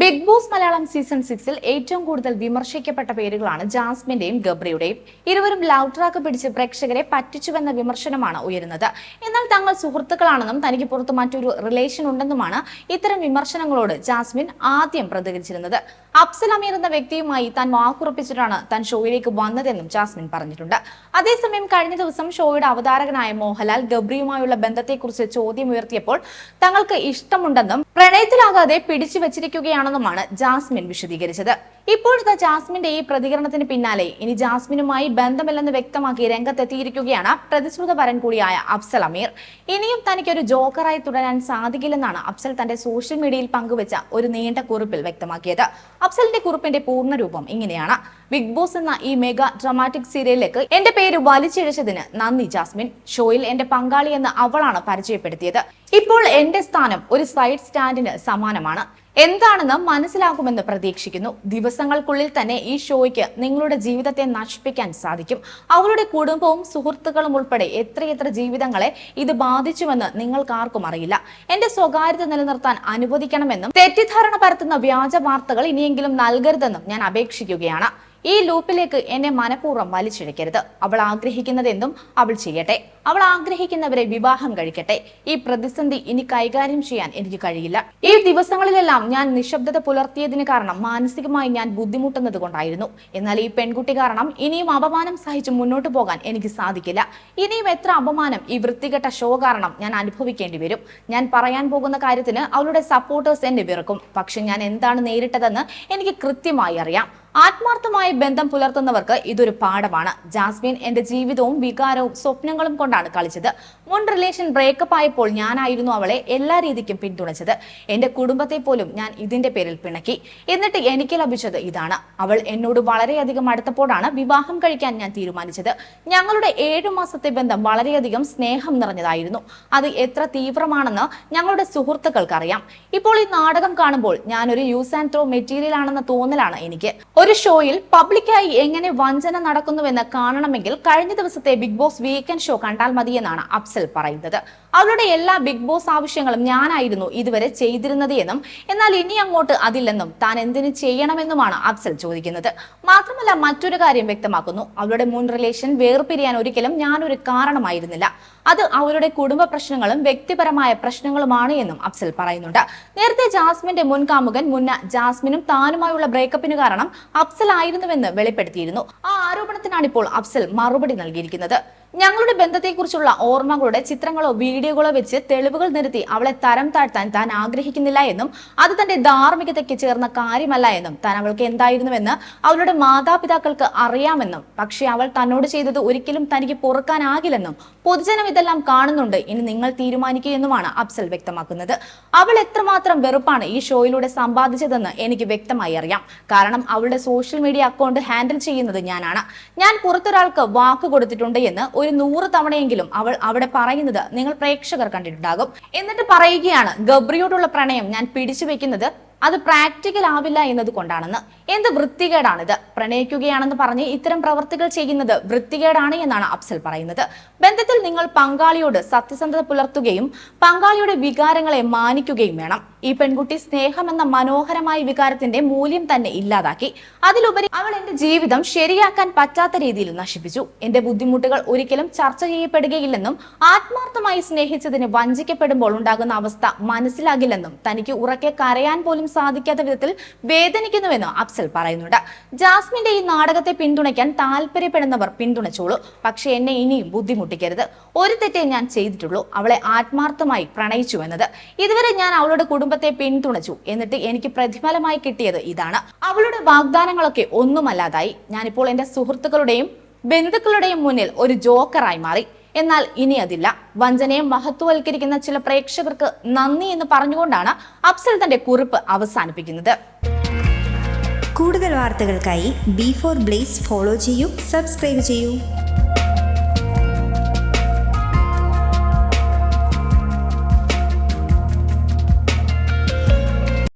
Big boss Malayalam season സിക്സിൽ ഏറ്റവും കൂടുതൽ വിമർശിക്കപ്പെട്ട പേരുകളാണ് ജാസ്മിന്റെയും ഗബ്രിയുടെയും. ഇരുവരും ലവ് ട്രാക്ക് പിടിച്ച് പ്രേക്ഷകരെ പറ്റിച്ചുവെന്ന വിമർശനമാണ് ഉയരുന്നത്. എന്നാൽ തങ്ങൾ സുഹൃത്തുക്കളാണെന്നും തനിക്ക് പുറത്ത് മറ്റൊരു റിലേഷൻ ഉണ്ടെന്നുമാണ് ഇത്തരം വിമർശനങ്ങളോട് ജാസ്മിൻ ആദ്യം പ്രതികരിച്ചിരുന്നത്. അഫ്സൽ അമീർ എന്ന വ്യക്തിയുമായി താൻ വാക്കുറപ്പിച്ചിട്ടാണ് താൻ ഷോയിലേക്ക് വന്നതെന്നും ജാസ്മിൻ പറഞ്ഞിട്ടുണ്ട്. അതേസമയം കഴിഞ്ഞ ദിവസം ഷോയുടെ അവതാരകനായ മോഹൻലാൽ ഗബ്രിയുമായുള്ള ബന്ധത്തെക്കുറിച്ച് ചോദ്യം ഉയർത്തിയപ്പോൾ തങ്ങൾക്ക് ഇഷ്ടമുണ്ടെന്നും പ്രണയത്തിലാകാതെ പിടിച്ചു വച്ചിരിക്കുകയാണെന്നുമാണ് ജാസ്മിൻ വിശദീകരിച്ചത്. ഇപ്പോഴത്തെ ജാസ്മിന്റെ ഈ പ്രതികരണത്തിന് പിന്നാലെ ഇനി ജാസ്മിനുമായി ബന്ധമില്ലെന്ന് വ്യക്തമാക്കി രംഗത്തെത്തിയിരിക്കുകയാണ് പ്രതിശ്രുത വരൻ കൂടിയായ അഫ്സൽ അമീർ. ഇനിയും തനിക്ക് ഒരു ജോക്കറായി തുടരാൻ സാധിക്കില്ലെന്നാണ് അഫ്സൽ തന്റെ സോഷ്യൽ മീഡിയയിൽ പങ്കുവച്ച ഒരു നീണ്ട കുറിപ്പിൽ വ്യക്തമാക്കിയത്. അഫ്സലിന്റെ കുറിപ്പിന്റെ പൂർണ രൂപം ഇങ്ങനെയാണ്. ബിഗ് ബോസ് എന്ന ഈ മെഗാ ഡ്രമാറ്റിക് സീരിയലിലേക്ക് എന്റെ പേര് വലിച്ചിഴച്ചതിന് നന്ദി ജാസ്മിൻ. ഷോയിൽ എന്റെ പങ്കാളി എന്ന് അവളാണ് പരിചയപ്പെടുത്തിയത്. ഇപ്പോൾ എന്റെ സ്ഥാനം ഒരു സൈഡ് സ്റ്റാൻഡിന് സമാനമാണ്. എന്താണെന്ന് മനസ്സിലാകുമെന്ന് പ്രതീക്ഷിക്കുന്നു. ദിവസങ്ങൾക്കുള്ളിൽ തന്നെ ഈ ഷോയ്ക്ക് നിങ്ങളുടെ ജീവിതത്തെ നശിപ്പിക്കാൻ സാധിക്കും. അവരുടെ കുടുംബവും സുഹൃത്തുക്കളും ഉൾപ്പെടെ എത്രയെത്ര ജീവിതങ്ങളെ ഇത് ബാധിച്ചുവെന്ന് നിങ്ങൾക്കാർക്കും അറിയില്ല. എന്റെ സ്വകാര്യത നിലനിർത്താൻ അനുവദിക്കണമെന്നും തെറ്റിദ്ധാരണ പരത്തുന്ന വ്യാജ വാർത്തകൾ ഇനിയെങ്കിലും നൽകരുതെന്നും ഞാൻ അപേക്ഷിക്കുകയാണ്. ഈ ലൂപ്പിലേക്ക് എന്നെ മനഃപൂർവം വലിച്ചിഴക്കരുത്. അവൾ ആഗ്രഹിക്കുന്നതെന്തും അവൾ ചെയ്യട്ടെ. അവൾ ആഗ്രഹിക്കുന്നവരെ വിവാഹം കഴിക്കട്ടെ. ഈ പ്രതിസന്ധി ഇനി കൈകാര്യം ചെയ്യാൻ എനിക്ക് കഴിയില്ല. ഈ ദിവസങ്ങളിലെല്ലാം ഞാൻ നിശബ്ദത പുലർത്തിയതിന് കാരണം മാനസികമായി ഞാൻ ബുദ്ധിമുട്ടുന്നത് കൊണ്ടായിരുന്നു. എന്നാൽ ഈ പെൺകുട്ടി കാരണം ഇനിയും അപമാനം സഹിച്ച് മുന്നോട്ട് പോകാൻ എനിക്ക് സാധിക്കില്ല. ഇനിയും എത്ര അപമാനം ഈ വൃത്തികെട്ട ഷോ കാരണം ഞാൻ അനുഭവിക്കേണ്ടി വരും. ഞാൻ പറയാൻ പോകുന്ന കാര്യത്തിന് അവളുടെ സപ്പോർട്ടേഴ്സ് എന്നെ വിറക്കും. പക്ഷെ ഞാൻ എന്താണ് നേരിട്ടതെന്ന് എനിക്ക് കൃത്യമായി അറിയാം. ആത്മാർത്ഥമായ ബന്ധം പുലർത്തുന്നവർക്ക് ഇതൊരു പാഠമാണ്. ജാസ്മിൻ എന്റെ ജീവിതവും വികാരവും സ്വപ്നങ്ങളും കൊണ്ടാണ് കളിച്ചത്. മുൻ റിലേഷൻ ബ്രേക്കപ്പ് ആയപ്പോൾ ഞാനായിരുന്നു അവളെ എല്ലാ രീതിക്കും പിന്തുണച്ചത്. എന്റെ കുടുംബത്തെ പോലും ഞാൻ ഇതിന്റെ പേരിൽ പിണക്കി. എന്നിട്ട് എനിക്ക് ലഭിച്ചത് ഇതാണ്. അവൾ എന്നോട് വളരെയധികം അടുത്തപ്പോഴാണ് വിവാഹം കഴിക്കാൻ ഞാൻ തീരുമാനിച്ചത്. ഞങ്ങളുടെ ഏഴു മാസത്തെ ബന്ധം വളരെയധികം സ്നേഹം നിറഞ്ഞതായിരുന്നു. അത് എത്ര തീവ്രമാണെന്ന് ഞങ്ങളുടെ സുഹൃത്തുക്കൾക്ക് അറിയാം ഇപ്പോൾ ഈ നാടകം കാണുമ്പോൾ ഞാനൊരു യൂസ് ആൻഡ് ത്രോ മെറ്റീരിയൽ ആണെന്ന തോന്നലാണ് എനിക്ക്. ഒരു ഷോയിൽ പബ്ലിക്കായി എങ്ങനെ വഞ്ചന നടക്കുന്നുവെന്ന് കാണണമെങ്കിൽ കഴിഞ്ഞ ദിവസത്തെ ബിഗ് ബോസ് വീക്കെൻഡ് ഷോ കണ്ടാൽ മതിയെന്നാണ് അഫ്സൽ പറയുന്നത്. അവരുടെ എല്ലാ ബിഗ് ബോസ് ആവശ്യങ്ങളും ഞാനായിരുന്നു ഇതുവരെ ചെയ്തിരുന്നത് എന്നും എന്നാൽ ഇനി അങ്ങോട്ട് അതില്ലെന്നും താൻ എന്തിനു ചെയ്യണമെന്നുമാണ് അഫ്സൽ ചോദിക്കുന്നത്. മാത്രമല്ല മറ്റൊരു കാര്യം വ്യക്തമാക്കുന്നു. അവരുടെ മുൻ റിലേഷൻ വേർപിരിയാൻ ഒരിക്കലും ഞാനൊരു കാരണമായിരുന്നില്ല. അത് അവരുടെ കുടുംബ പ്രശ്നങ്ങളും വ്യക്തിപരമായ പ്രശ്നങ്ങളുമാണ് എന്നും അഫ്സൽ പറയുന്നുണ്ട്. നേരത്തെ ജാസ്മിന്റെ മുൻകാമുകൻ മുന്ന ജാസ്മിനും താനുമായുള്ള ബ്രേക്കപ്പിന് കാരണം അഫ്സൽ ആയിരുന്നുവെന്ന് വെളിപ്പെടുത്തിയിരുന്നു. ആ ആരോപണത്തിനാണ് ഇപ്പോൾ അഫ്സൽ മറുപടി നൽകിയിരിക്കുന്നത്. ഞങ്ങളുടെ ബന്ധത്തെക്കുറിച്ചുള്ള ഓർമ്മകളുടെ ചിത്രങ്ങളോ വീഡിയോകളോ വെച്ച് തെളിവുകൾ നിരത്തി അവളെ തരം താഴ്ത്താൻ താൻ ആഗ്രഹിക്കുന്നില്ല എന്നും അത് തന്റെ ധാർമ്മികതയ്ക്ക് ചേർന്ന കാര്യമല്ല എന്നും താൻ അവൾക്ക് എന്തായിരുന്നുവെന്ന് അവളുടെ മാതാപിതാക്കൾക്ക് അറിയാമെന്നും പക്ഷേ അവൾ തന്നോട് ചെയ്തത് ഒരിക്കലും തനിക്ക് പൊറുക്കാനാകില്ലെന്നും പൊതുജനം ഇതെല്ലാം കാണുന്നുണ്ട്. ഇനി നിങ്ങൾ തീരുമാനിക്കുക എന്നുമാണ് അഫ്സൽ വ്യക്തമാക്കുന്നത്. അവൾ എത്രമാത്രം വെറുപ്പാണ് ഈ ഷോയിലൂടെ സമ്പാദിച്ചതെന്ന് എനിക്ക് വ്യക്തമായി അറിയാം. കാരണം അവളുടെ സോഷ്യൽ മീഡിയ അക്കൗണ്ട് ഹാൻഡിൽ ചെയ്യുന്നത് ഞാനാണ്. ഞാൻ പുറത്തൊരാൾക്ക് വാക്ക് കൊടുത്തിട്ടുണ്ട് എന്ന് ഒരു നൂറ് തവണയെങ്കിലും അവൾ അവിടെ പറയുന്നത് നിങ്ങൾ പ്രേക്ഷകർ കണ്ടിട്ടുണ്ടാകും. എന്നിട്ട് പറയുകയാണ് ഗബ്രിയോടുള്ള പ്രണയം ഞാൻ പിടിച്ചു വെക്കുന്നത് അത് പ്രാക്ടിക്കൽ ആവില്ല എന്നത് കൊണ്ടാണെന്ന്. എന്ത് വൃത്തികേടാണിത്? പ്രണയിക്കുകയാണെന്ന് പറഞ്ഞ് ഇത്തരം പ്രവർത്തികൾ ചെയ്യുന്നത് വൃത്തികേടാണ് എന്നാണ് അഫ്സൽ പറയുന്നത്. ബന്ധത്തിൽ നിങ്ങൾ പങ്കാളിയോട് സത്യസന്ധത പുലർത്തുകയും പങ്കാളിയുടെ വികാരങ്ങളെ മാനിക്കുകയും വേണം. ഈ പെൺകുട്ടി സ്നേഹം എന്ന മനോഹരമായ വികാരത്തിന്റെ മൂല്യം തന്നെ ഇല്ലാതാക്കി. അതിലുപരി അവൾ എന്റെ ജീവിതം ശരിയാക്കാൻ പറ്റാത്ത രീതിയിൽ നശിപ്പിച്ചു. എന്റെ ബുദ്ധിമുട്ടുകൾ ഒരിക്കലും ചർച്ച ചെയ്യപ്പെടുകയില്ലെന്നും ആത്മാർത്ഥമായി സ്നേഹിച്ചതിന് വഞ്ചിക്കപ്പെടുമ്പോൾ ഉണ്ടാകുന്ന അവസ്ഥ മനസ്സിലാകില്ലെന്നും തനിക്ക് ഉറക്കെ കരയാൻ പോലും സാധിക്കാത്ത വിധത്തിൽ വേദനിക്കുന്നുവെന്ന് അഫ്സൽ പറയുന്നുണ്ട്. ജാസ്മിന്റെ ഈ നാടകത്തെ പിന്തുണയ്ക്കാൻ താല്പര്യപ്പെടുന്നവർ പിന്തുണച്ചോളൂ. പക്ഷെ എന്നെ ഇനിയും ബുദ്ധിമുട്ടിക്കരുത്. ഒരു തെറ്റേ ഞാൻ ചെയ്തിട്ടുള്ളൂ. അവളെ ആത്മാർത്ഥമായി പ്രണയിച്ചു എന്നത്. ഇതുവരെ ഞാൻ അവളുടെ കുടുംബത്തെ പിന്തുണച്ചു. എന്നിട്ട് എനിക്ക് പ്രതിഫലമായി കിട്ടിയത് ഇതാണ്. അവളുടെ വാഗ്ദാനങ്ങളൊക്കെ ഒന്നുമല്ലാതായി. ഞാനിപ്പോൾ എന്റെ സുഹൃത്തുക്കളുടെയും ബന്ധുക്കളുടെയും മുന്നിൽ ഒരു ജോക്കറായി മാറി. എന്നാൽ ഇനി അതില്ല വഞ്ചനയെ മഹത്വവൽക്കരിക്കുന്ന ചില പ്രേക്ഷകർക്ക് നന്ദി എന്ന് പറഞ്ഞുകൊണ്ടാണ് അഫ്സൽ തന്റെ കുറിപ്പ് അവസാനിപ്പിക്കുന്നത്. കൂടുതൽ വാർത്തകൾക്കായി ബി ഫോർ ബ്ലേസ് ഫോളോ ചെയ്യൂ സബ്സ്ക്രൈബ് ചെയ്യൂ.